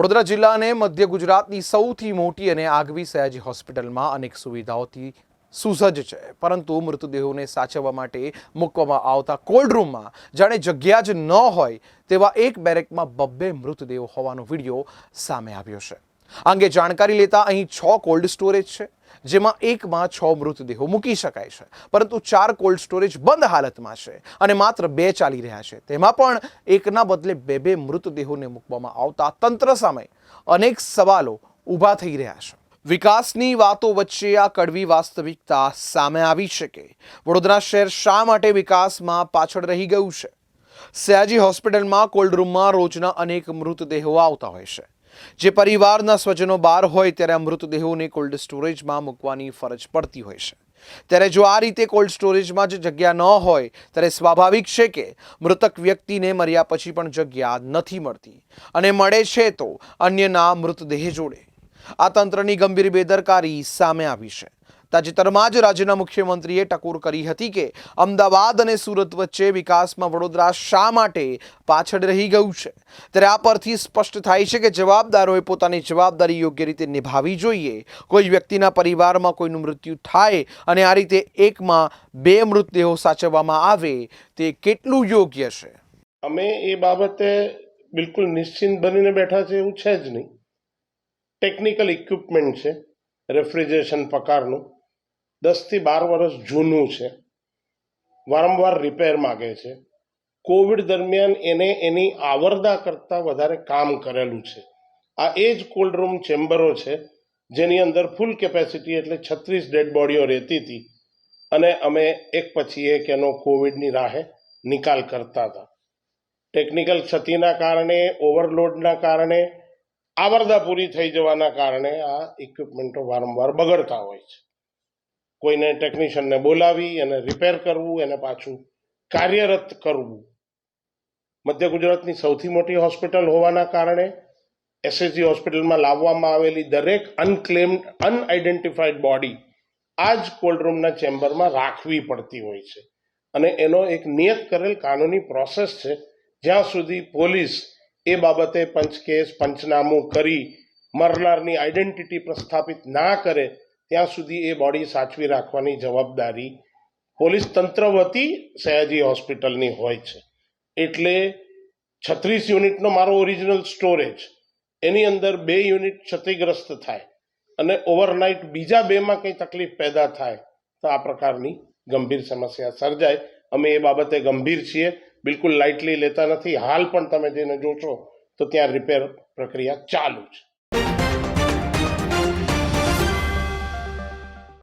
વડોદરા જિલ્લા અને મધ્ય ગુજરાતની સૌથી મોટી અને આગવી સયાજી હોસ્પિટલમાં અનેક સુવિધાઓથી સુસજ્જ છે. પરંતુ મૃતદેહોને સાચવવા માટે મૂકવામાં આવતા કોલ્ડ રૂમમાં જાણે જગ્યા જ ન હોય તેવા એક બેરેકમાં બબ્બે મૃતદેહો હોવાનો વીડિયો સામે આવ્યો છે. અંગે જાણકારી લેતા અહીં છ કોલ્ડ સ્ટોરેજ છે, જેમાં એકમાં છ મૃતદેહો મૂકી શકાય છે. પરંતુ ચાર કોલ્ડ સ્ટોરેજ બંધ હાલતમાં છે અને માત્ર બે ચાલી રહ્યા છે. તેમાં પણ એકના બદલે બે બે મૃતદેહોને મૂકવામાં આવતા તંત્ર સામે અનેક સવાલો ઊભા થઈ રહ્યા છે. વિકાસની વાતો વચ્ચે આ કડવી વાસ્તવિકતા સામે આવી છે કે વડોદરા શહેર શા માટે વિકાસમાં પાછળ રહી ગયું છે? સયાજી હોસ્પિટલમાં કોલ્ડ રૂમમાં રોજના અનેક મૃતદેહો આવતા હોય છે. જે પરિવારના સ્વજનો બહાર હોય ત્યારે મૃતદેહોને કોલ્ડ સ્ટોરેજમાં મૂકવાની ફરજ પડતી હોય છે. ત્યારે જો આ રીતે કોલ્ડ સ્ટોરેજમાં જ જગ્યા ન હોય, ત્યારે સ્વાભાવિક છે કે મૃતક વ્યક્તિને મર્યા પછી પણ જગ્યા નથી મળતી. અને મળે છે તો અન્યના મૃતદેહ જોડે. આ તંત્રની ગંભીર બેદરકારી સામે આવી છે. તાજેતરમાં જ રાજ્યના મુખ્યમંત્રીએ ટકોર કરી હતી કે અમદાવાદ અને સુરત વચ્ચે વિકાસમાં વડોદરા શા માટે પાછળ રહી ગયું છે. ત્યારે આ પરથી સ્પષ્ટ થાય છે કે જવાબદારોએ પોતાની જવાબદારી યોગ્ય રીતે નિભાવી જોઈએ. કોઈ વ્યક્તિના પરિવારમાં કોઈનું મૃત્યુ થાય અને આ રીતે એકમાં બે મૃતદેહો સાચવવામાં આવે, તે કેટલું યોગ્ય છે? અમે એ બાબતે બિલકુલ નિશ્ચિંત બનીને બેઠા છે એવું છે જ નહીં. ટેકનિકલ ઇક્વિપમેન્ટ છે રેફ્રિજરેશન પ્રકારનું દસથી બાર વર્ષ જૂનું છે. વારંવાર રિપેર માગે છે. કોવિડ દરમિયાન એને એની આવરદા કરતાં વધારે કામ કરેલું છે. આ એ જ કોલ્ડ રૂમ ચેમ્બરો છે, જેની અંદર ફૂલ કેપેસિટી એટલે છત્રીસ ડેડ બોડીઓ રહેતી હતી. અને અમે એક પછી એક એનો કોવિડની રાહે નિકાલ કરતા હતા. ટેકનિકલ ક્ષતિના કારણે ઓવરલોડના કારણે, આવરદા પૂરી થઈ જવાના કારણે આ ઇક્વિપમેન્ટો વારંવાર બગડતા હોય છે. કોઈને ટેકનિશિયનને બોલાવી એને રિપેર કરવું, એને પાછું કાર્યરત કરવું. મધ્ય ગુજરાતની સૌથી મોટી હોસ્પિટલ હોવાના કારણે એસએસજી હોસ્પિટલમાં લાવવામાં આવેલી દરેક અનક્લેમ્ડ અનઆઇડેન્ટિફાઈડ બોડી આ જ કોલ્ડ રૂમના ચેમ્બરમાં રાખવી પડતી હોય છે. અને એનો એક નિયત કરેલ કાનૂની પ્રોસેસ છે, જ્યાં સુધી પોલીસ એ બાબતે પંચકેસ, પંચનામું કરી મરનારની આઈડેન્ટિટી પ્રસ્થાપિત ના કરે ત્યાં સુધી એ બોડી સાચવી રાખવાની જવાબદારી પોલીસ તંત્ર વતી સયાજી હોસ્પિટલની હોય છે. એટલે છત્રીસ યુનિટનો મારો ઓરિજિનલ સ્ટોરેજ, એની અંદર બે યુનિટ ક્ષતિગ્રસ્ત થાય અને ઓવરનાઇટ બીજા બેમાં કંઈ તકલીફ પેદા થાય, તો આ પ્રકારની ગંભીર સમસ્યા સર્જાય. અમે એ બાબતે ગંભીર છીએ, બિલકુલ લાઇટલી લેતા નથી. હાલ પણ તમે જેને જોશો, તો ત્યાં રિપેર પ્રક્રિયા ચાલુ છે.